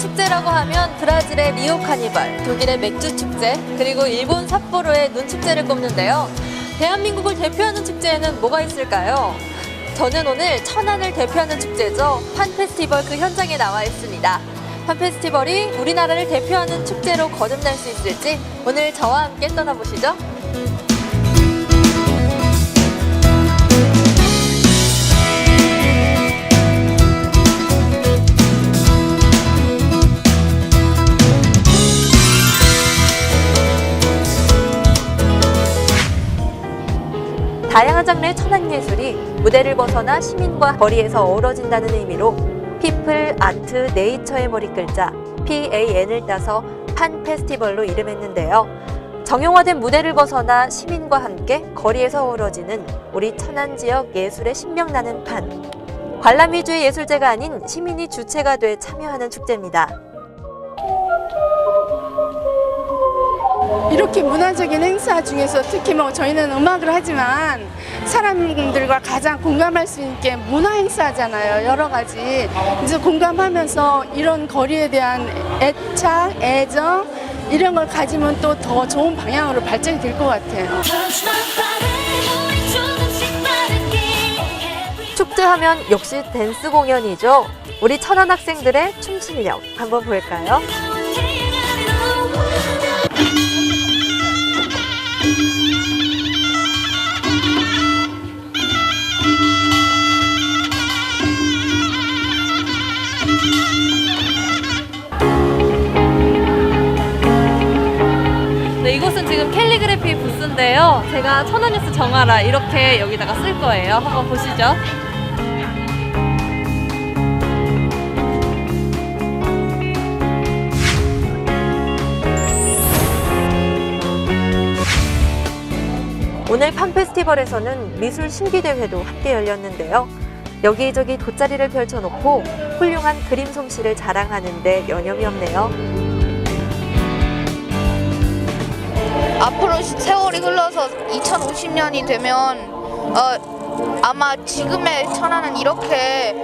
축제라고 하면 브라질의 리오 카니발, 독일의 맥주 축제, 그리고 일본 삿포로의 눈 축제를 꼽는데요. 대한민국을 대표하는 축제에는 뭐가 있을까요? 저는 오늘 천안을 대표하는 축제죠. 판 페스티벌 그 현장에 나와 있습니다. 판 페스티벌이 우리나라를 대표하는 축제로 거듭날 수 있을지 오늘 저와 함께 떠나보시죠. 다양한 장르의 천안 예술이 무대를 벗어나 시민과 거리에서 어우러진다는 의미로 피플, 아트, 네이처의 머리글자 PAN을 따서 판 페스티벌로 이름했는데요. 정형화된 무대를 벗어나 시민과 함께 거리에서 어우러지는 우리 천안 지역 예술의 신명나는 판. 관람 위주의 예술제가 아닌 시민이 주체가 돼 참여하는 축제입니다. 이렇게 문화적인 행사 중에서 특히 뭐 저희는 음악을 하지만 사람들과 가장 공감할 수 있게 문화 행사잖아요. 여러 가지. 그래서 공감하면서 이런 거리에 대한 애착, 애정 이런 걸 가지면 또 더 좋은 방향으로 발전이 될 것 같아요. 축제하면 역시 댄스 공연이죠. 우리 천안 학생들의 춤 실력 한번 볼까요? 부스인데요. 제가 천안뉴스 정하라 이렇게 여기다가 쓸 거예요. 한번 보시죠. 오늘 판 페스티벌에서는 미술 신비대회도 함께 열렸는데요. 여기저기 돗자리를 펼쳐놓고 훌륭한 그림 솜씨를 자랑하는데 여념이 없네요. 앞으로 시- 세월이 흘러서 2050년이 되면 어, 아마 지금의 천안은 이렇게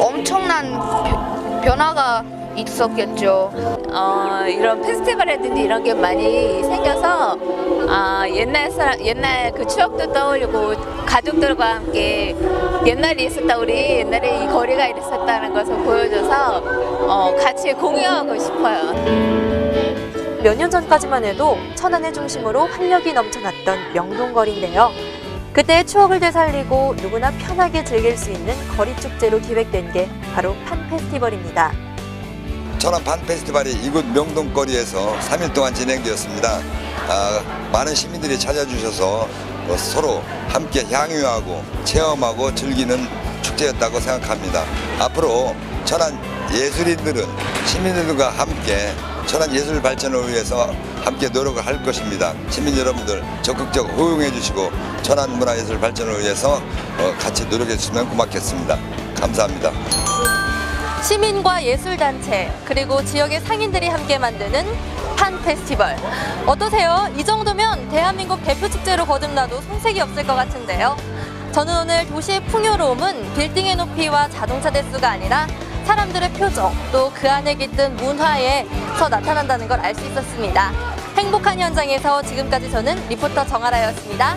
엄청난 벼- 변화가 있었겠죠. 어, 이런 페스티벌이라든지 이런 게 많이 생겨서 아, 옛날 사람, 옛날 그 추억도 떠올리고 가족들과 함께 옛날에 있었다 우리 옛날에 이 거리가 이랬었다는 것을 보여줘서 어, 같이 공유하고 싶어요. 몇 년 전까지만 해도 천안의 중심으로 활력이 넘쳐났던 명동거리인데요. 그때의 추억을 되살리고 누구나 편하게 즐길 수 있는 거리 축제로 기획된 게 바로 판 페스티벌입니다. 천안 반 페스티벌이 이곳 명동거리에서 3일 동안 진행되었습니다. 아, 많은 시민들이 찾아주셔서 어, 서로 함께 향유하고 체험하고 즐기는 축제였다고 생각합니다. 앞으로 천안 예술인들은 시민들과 함께 천안 예술 발전을 위해서 함께 노력을 할 것입니다. 시민 여러분들 적극적 호응해 주시고 천안 문화예술 발전을 위해서 어, 같이 노력해 주시면 고맙겠습니다. 감사합니다. 시민과 예술단체 그리고 지역의 상인들이 함께 만드는 판 페스티벌 어떠세요? 이 정도면 대한민국 대표 축제로 거듭나도 손색이 없을 것 같은데요. 저는 오늘 도시의 풍요로움은 빌딩의 높이와 자동차 대수가 아니라 사람들의 표정 또 그 안에 깃든 문화에서 나타난다는 걸 알 수 있었습니다. 행복한 현장에서 지금까지 저는 리포터 정아라였습니다.